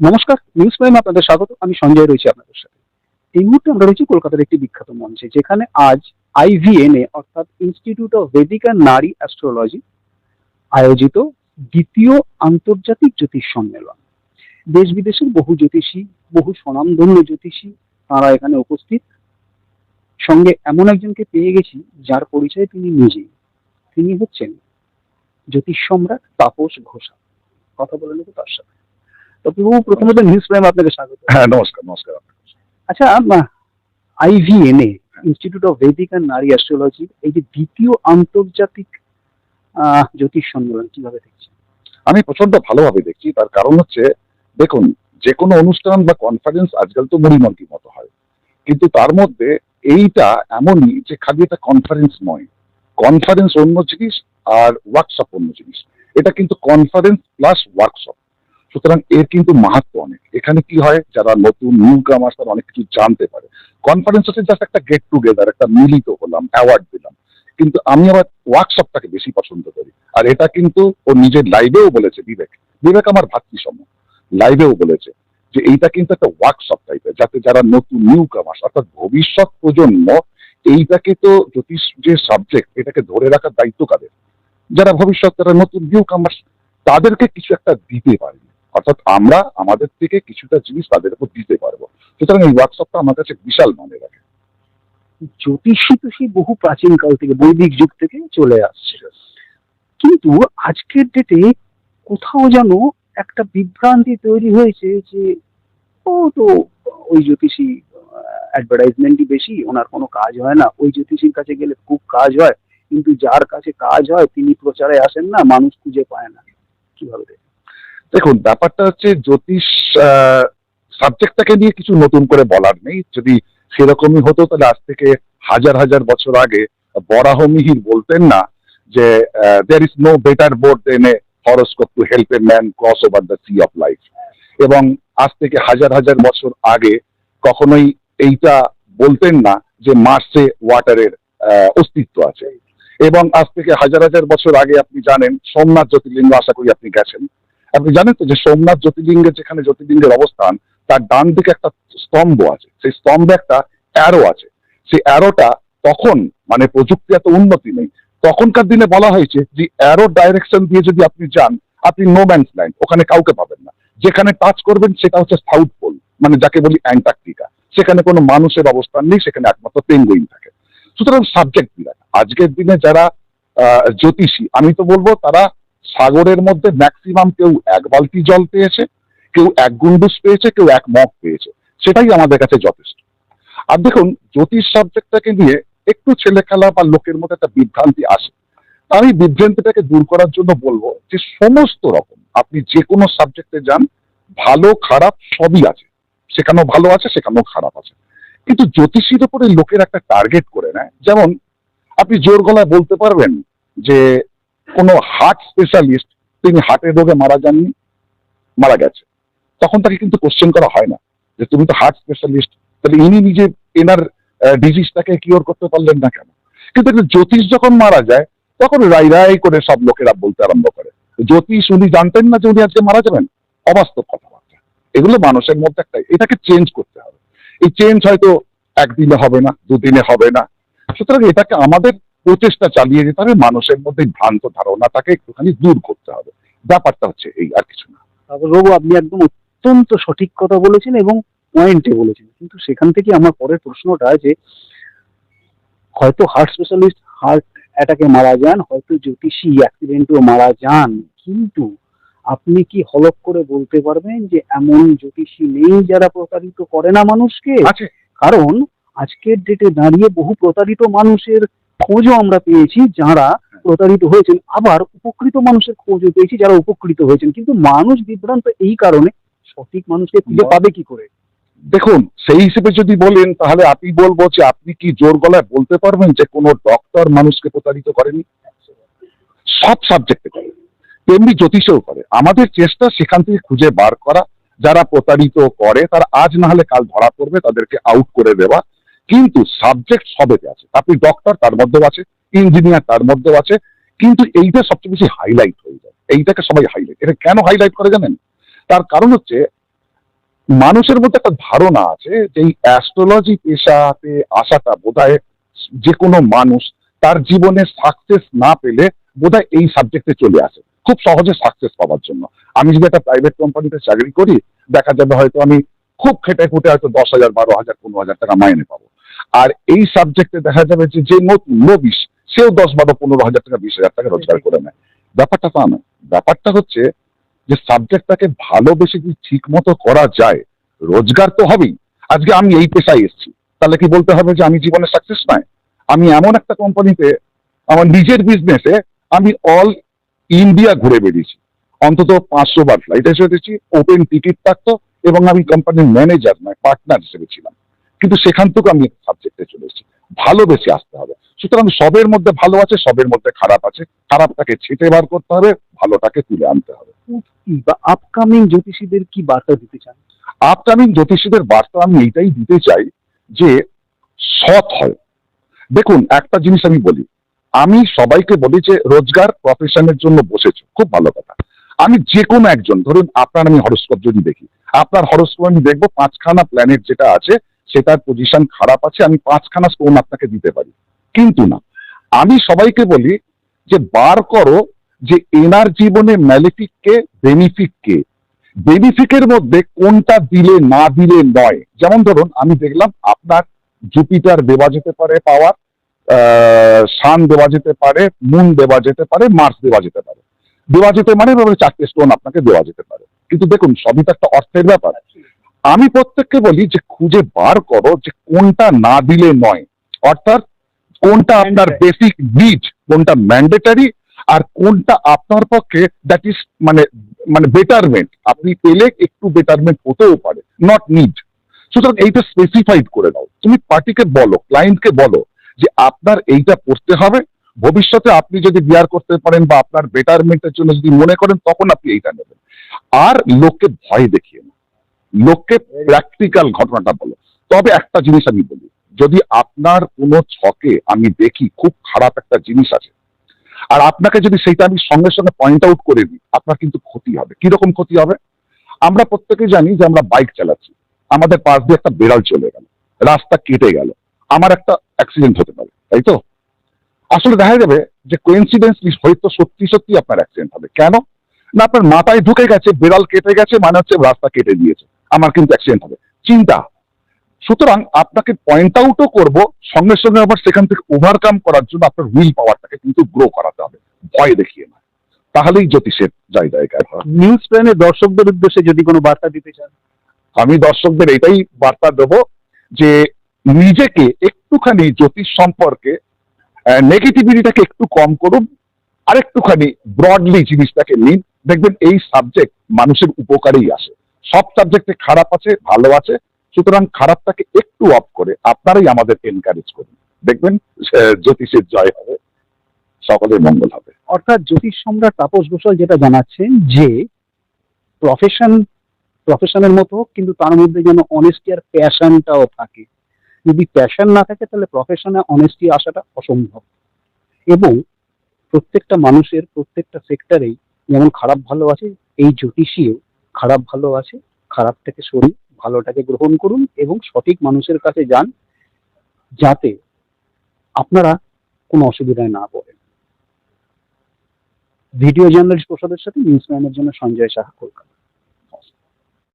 নমস্কার news prime আপনাদের স্বাগত। আমি সঞ্জয় রয়েছি আপনাদের সাথে। এই মুহূর্তে আমরা রয়েছি কলকাতার একটি বিখ্যাত মঞ্চে, যেখানে আজ আইভিএনএ অর্থাৎ institute of Vedic and Nadi astrology আয়োজিত দ্বিতীয় আন্তর্জাতিক জ্যোতিষ সম্মেলন। দেশ বিদেশের বহু জ্যোতিষী, বহু স্বনামধন্য জ্যোতিষী তারা এখানে উপস্থিত। সঙ্গে এমন একজনকে পেয়ে গেছি, যার পরিচয় তিনি নিজেই। তিনি হচ্ছেন জ্যোতিষ সম্রাট তাপস ঘোষা কথা বলে নেব তার সাথে। তো প্রভু প্রথমত নিউজ প্রাইম আপনাকে স্বাগত। হ্যাঁ নমস্কার নমস্কার আচ্ছা IVNA institute of Vedic and Nadi astrology এই যে দ্বিতীয় আন্তর্জাতিক জ্যোতিষ সম্মেলন কীভাবে দেখছেন? আমি প্রচণ্ড ভালোভাবে দেখছি তার কারণ হচ্ছে দেখুন যে কোনো অনুষ্ঠান বা কনফারেন্স আজকাল তো মুড়িমন্তির মতো হয়। কিন্তু তার মধ্যে এইটা এমনই যে খালি একটা কনফারেন্স নয়। কনফারেন্স অন্য জিনিস আর ওয়ার্কশপ অন্য জিনিস। এটা কিন্তু কনফারেন্স প্লাস ওয়ার্কশপ সুতরাং এর কিন্তু মাহাত্ম অনেক। এখানে কি হয়, যারা নতুন নিউ কামার্স তারা অনেক কিছু জানতে পারে। কনফারেন্স হচ্ছে জাস্ট একটা গেট টুগেদার একটা মিলিত হলাম অ্যাওয়ার্ড দিলাম কিন্তু আমি আবার ওয়ার্কশপটাকে বেশি পছন্দ করি। আর এটা কিন্তু ও নিজের লাইভেও বলেছে, বিবেক। বিবেক আমার ভাতৃসম। লাইভেও বলেছে যে এইটা কিন্তু একটা ওয়ার্কশপ টাইপের যাতে যারা নতুন নিউ কামার্স অর্থাৎ ভবিষ্যৎ প্রজন্ম, এইটাকে তো জ্যোতিষ যে সাবজেক্ট এটাকে ধরে রাখার দায়িত্ব কাদের? যারা ভবিষ্যৎ, যারা নতুন নিউ কামার্স তাদেরকে কিছু একটা দিতে পারি অর্থাৎ আমরা আমাদের থেকে কিছুটা জিনিস তাদের উপর দিতে পারব। সুতরাং এই ওয়ার্কশপটা আমার কাছে বিশাল মানে রাখে। জ্যোতিষী তো সেই বহু প্রাচীন কাল থেকে বৈদিক যুগ থেকে চলে আসছে। কিন্তু আজকের ডেটে কোথাও যেন একটা বিভ্রান্তি তৈরি হয়েছে যে ও তো ওই জ্যোতিষী অ্যাডভার্টাইজমেন্টই বেশি ওনার কোনো কাজ হয় না। ওই জ্যোতিষীর কাছে গেলে খুব কাজ হয় কিন্তু যার কাছে কাজ হয় তিনি প্রচারে আসেন না মানুষ খুঁজে পায় না। কীভাবে দেখেন? ব্যাপারটা হচ্ছে জ্যোতিষ সাবজেক্টটাকে নিয়ে কিছু নতুন করে বলার নেই যদি সেরকমই হতো, তাহলে আজ থেকে হাজার হাজার বছর আগে বরাহ মিহির বলতেন না যে there is no better boat than a horoscope to help a man cross over the sea of life এবং আজ থেকে হাজার হাজার বছর আগে কখনোই এইটা বলতেন না যে মার্সে ওয়াটারের অস্তিত্ব আছে এবং আজ থেকে হাজার হাজার বছর আগে আপনি জানেন, সোমনাথ জ্যোতির্লিঙ্গ, আশা করি আপনি গেছেন আপনি জানেন তো যে সোমনাথ জ্যোতির্লিঙ্গের যেখানে জ্যোতির্লিঙ্গের অবস্থান, তার ডান দিকে একটা স্তম্ভ আছে। সেই স্তম্ভে একটা অ্যারো আছে। সেই অ্যারোটা তখন মানে প্রযুক্তি এত উন্নতি নেই, তখনকার দিনে বলা হয়েছে যে অ্যারো ডাইরেকশন দিয়ে যদি আপনি যান, আপনি নো ম্যানস ল্যান্ড ওখানে কাউকে পাবেন না। যেখানে টাচ করবেন, সেটা হচ্ছে সাউথ পোল মানে যাকে বলি অ্যান্টার্কটিকা। সেখানে কোনো মানুষের অবস্থান নেই, সেখানে একমাত্র পেঙ্গুইন থাকে। সুতরাং সাবজেক্ট বিরাট। আজকের দিনে যারা জ্যোতিষী, আমি তো বলব তারা সাগরের মধ্যে ম্যাক্সিমাম কেউ এক বালতি জল পেয়েছে, কেউ এক গুন্ডুস পেয়েছে, কেউ এক মগ পেয়েছে। সেটাই আমাদের কাছে যথেষ্ট। আর দেখুন, জ্যোতিষ সাবজেক্টটাকে নিয়ে একটু ছেলে খেলা বা লোকের মধ্যে একটা বিভ্রান্তি আসে। আমি বিভ্রান্তিটাকে দূর করার জন্য বলব যে সমস্ত রকম, আপনি যে কোনো সাবজেক্টে যান, ভালো, খারাপ সবই আছে। সেখানেও ভালো আছে, সেখানেও খারাপ আছে। কিন্তু জ্যোতিষীর উপরে লোকের একটা টার্গেট করে নেয়। যেমন, আপনি জোর গলায় বলতে পারবেন যে কোনো হার্ট স্পেশালিস্ট তিনি হার্টের রোগে মারা যাননি, মারা গেছে। তখন তাকে কিন্তু কোশ্চেন করা হয় না যে তুমি তো হার্ট স্পেশালিস্ট তাহলে ইনি নিজে এনার ডিজিজটাকে কিওর করতে পারলেন না কেন? কিন্তু একটা জ্যোতিষ যখন মারা যায়, তখন রাই রাই করে সব লোকেরা বলতে আরম্ভ করে। জ্যোতিষ উনি জানতেন না যে উনি আজকে মারা যাবেন? অবাস্তব কথাবার্তা। এগুলো মানুষের মধ্যে একটা, এটাকে চেঞ্জ করতে হবে। এই চেঞ্জ হয়তো একদিনে হবে না, দুদিনে হবে না। সুতরাং এটাকে আমাদের প্রচেষ্টা চালিয়ে যেতে হবে মানুষের মধ্যে ভ্রান্ত ধারণাটাকে একটুখানি দূর করতে হবে। ব্যাপারটা হচ্ছে এই আর কিছু না। বাবু আপনি একদম অত্যন্ত সঠিক কথা বলেছেন এবং পয়েন্টে বলেছেন। কিন্তু সেখান থেকে আমার পরের প্রশ্নটা যে হয়তো হার্ট স্পেশালিস্ট হার্ট অ্যাটাকে মারা যান হয়তো জ্যোতিষী অ্যাক্সিডেন্টেও মারা যান কিন্তু আপনি কি হলক করে বলতে পারবেন যে এমন জ্যোতিষী নেই যারা প্রতারিত করে না মানুষকে? কারণ আজকের ডেটে দাঁড়িয়ে বহু প্রতারিত মানুষের খোঁজও আমরা পেয়েছি যারা প্রতারিত হয়েছেন। আবার উপকৃত মানুষের খোঁজও পেয়েছি যারা উপকৃত হয়েছেন। কিন্তু মানুষ বিভ্রান্ত এই কারণে সঠিক মানুষকে খুঁজে পাবে কি করে? দেখুন সেই হিসেবে যদি বলেন তাহলে আপনি বলব যে আপনি কি জোর গলায় বলতে পারবেন যে কোনো ডক্টর মানুষকে প্রতারিত করেনি? সব সাবজেক্টে করে। তেমনি জ্যোতিষেও করে। আমাদের চেষ্টা সেখান থেকে খুঁজে বার করা। যারা প্রতারিত করে তারা আজ না হলে কাল ধরা পড়বে তাদেরকে আউট করে দেওয়া। কিন্তু সাবজেক্ট সবেতে আছে। আপনি ডক্টর তার মধ্যেও আছে ইঞ্জিনিয়ার তার মধ্যেও আছে, কিন্তু এইটা সবচেয়ে বেশি হাইলাইট হয়ে যায়। এইটাকে সবাই হাইলাইট এটা কেন হাইলাইট করে জানেন? তার কারণ হচ্ছে, মানুষের মধ্যে একটা ধারণা আছে যে এই অ্যাস্ট্রোলজি পেশাতে আসাটা বোধহয় যে কোনো মানুষ তার জীবনে সাকসেস না পেলে বোধহয় এই সাবজেক্টে চলে আসে। খুব সহজে সাকসেস পাওয়ার জন্য। আমি যদি একটা প্রাইভেট কোম্পানিতে চাকরি করি, দেখা যাবে হয়তো আমি খুব খেটে খুঁটে হয়তো দশ হাজার, বারো হাজার, পনেরো হাজার টাকা মাইনে পাবো। আর এই সাবজেক্টে দেখা যাবে যে যে নবিশ সেও দশ বারো পনেরো হাজার টাকা, বিশ হাজার টাকা রোজগার করে নেয়। ব্যাপারটা তা নয়। ব্যাপারটা হচ্ছে যে সাবজেক্টটাকে ভালোবেসে যদি ঠিক মতো করা যায়, রোজগার তো হবেই। আজকে আমি এই পেশায় এসেছি। তাহলে কি বলতে হবে যে, আমি জীবনে সাকসেস নয়? আমি এমন একটা কোম্পানিতে আমার নিজের বিজনেসে আমি অল ইন্ডিয়া ঘুরে বেরিয়েছি অন্তত পাঁচশো বার ফ্লাইট এসেছি ওপেন টিকিট থাকতো এবং আমি কোম্পানির ম্যানেজার নয় পার্টনার হিসেবে ছিলাম। কিন্তু সেখান থেকে আমি সাবজেক্টে চলে এসেছি। ভালোবেসে আসতে হবে। সুতরাং সবের মধ্যে ভালো আছে সবের মধ্যে খারাপ আছে। খারাপটাকে ছেটে বার করতে হবে ভালোটাকে তুলে আনতে হবে। আপকামিং জ্যোতিষীদের কি বার্তা দিতে চান? আপকামিং জ্যোতিষীদের বার্তা আমি এইটাই দিতে চাই যে সৎ হয় দেখুন একটা জিনিস আমি বলি। আমি সবাইকে বলি যে রোজগার প্রফেশনের জন্য বসেছে। খুব ভালো কথা। আমি যে কোনো একজন ধরুন আপনার আমি হরস্কোপ যদি দেখি আপনার হরস্কোপ আমি দেখব পাঁচখানা প্ল্যানেট যেটা আছে সেটার পজিশন খারাপ আছে, আমি পাঁচখানা স্টোন আপনাকে দিতে পারি। কিন্তু না, আমি সবাইকে বলি যে বার করো যে এনার জীবনে ম্যালিফিক কে বেনিফিক কে। বেনিফিকের মধ্যে কোনটা দিলে না দিলে নয়। যেমন ধরুন, আমি দেখলাম আপনার জুপিটার দেওয়া যেতে পারে পাওয়ার সান দেওয়া যেতে পারে মুন দেওয়া যেতে পারে মার্স দেওয়া যেতে পারে। দেওয়া যেতে মানে চারটে স্টোন আপনাকে দেওয়া যেতে পারে। কিন্তু দেখুন, সবই তো একটা অর্থের ব্যাপার। আমি প্রত্যেককে বলি যে খুঁজে বার করো যে কোনটা না দিলে নয়। অর্থাৎ কোনটা আপনার বেসিক নিড কোনটা ম্যান্ডেটারি আর কোনটা আপনার পক্ষে দ্যাট ইজ মানে মানে বেটারমেন্ট আপনি পেলে একটু বেটারমেন্ট হতেও পারে নট নিড সুতরাং এইটা স্পেসিফাইড করে দাও তুমি পার্টিকে বলো ক্লায়েন্টকে বলো যে আপনার এইটা করতে হবে। ভবিষ্যতে আপনি যদি বিয়ার করতে পারেন বা আপনার বেটারমেন্টের জন্য যদি মনে করেন তখন আপনি এইটা নেবেন। আর লোককে ভয় দেখিয়ে না। লোককে প্র্যাকটিক্যাল ঘটনাটা বলো। তবে একটা জিনিস আমি বলি, যদি আপনার কোনো ছকে আমি দেখি খুব খারাপ একটা জিনিস আছে, আর আপনাকে যদি সেইটা আমি সঙ্গে সঙ্গে পয়েন্ট আউট করে দিই, আপনার কিন্তু ক্ষতি হবে। কীরকম ক্ষতি হবে? আমরা প্রত্যেকে জানি যে আমরা বাইক চালাচ্ছি। আমাদের পাশ দিয়ে একটা বেড়াল চলে গেল। রাস্তা কেটে গেল। আমার একটা অ্যাক্সিডেন্ট হতে পারে, তাই তো? আসলে দেখা যাবে যে কোইন্সিডেন্সলি হয়তো সত্যি সত্যি আপনার অ্যাক্সিডেন্ট হবে। কেন? না, আপনার মাথায় ঢুকে গেছে, বেড়াল কেটে গেছে মানে হচ্ছে রাস্তা কেটে দিয়েছে। আমার কিন্তু অ্যাক্সিডেন্ট হবে। চিন্তা। সুতরাং আপনাকে পয়েন্ট আউটও করব সঙ্গে সঙ্গে আবার সেখান থেকে ওভারকাম করার জন্য আপনার উইল পাওয়ারটাকে কিন্তু গ্রো করাতে হবে। ভয় দেখিয়ে না। তাহলেই জ্যোতিষের জায়গায় নিউজ প্ল্যানের দর্শকদের উদ্দেশ্যে যদি কোনো বার্তা দিতে চান। আমি দর্শকদের এটাই বার্তা দেব যে নিজেকে একটুখানি জ্যোতিষ সম্পর্কে নেগেটিভিটিটাকে একটু কম করুন আর একটুখানি ব্রডলি জিনিসটাকে নিন। দেখবেন এই সাবজেক্ট মানুষের উপকারেই আসে। সব সাবজেক্টে খারাপ আছে, ভালো আছে, সুতরাং খারাপটাকে একটু অফ করে আপনারাই আমাদের এনকারেজ করুন। দেখবেন জ্যোতিষের জয় হবে, সকলের মঙ্গল হবে। অর্থাৎ জ্যোতিষ সম্রাট তাপস ঘোষাল যেটা জানাচ্ছেন যে প্রফেশন প্রফেশনের মতো, কিন্তু তার মধ্যে যেন অনেস্টি আর প্যাশনটাও থাকে। যদি প্যাশন না থাকে, তাহলে প্রফেশনে অনেস্টি আসাটা অসম্ভব। এবং প্রত্যেকটা মানুষের, প্রত্যেকটা সেক্টরেই যেমন খারাপ ভালো আছে, এই জ্যোতিষীও খারাপ ভালো আছে, খারাপ থেকে সরি ভালোটাকে গ্রহণ করুন এবং সঠিক মানুষের কাছে যান যাতে আপনারা কোনো অসুবিধায় না পড়েন। ভিডিও জার্নালিস্ট প্রসাদের সাথে নিউজ ম্যানের জন্য সঞ্জয় সাহা, কলকাতা।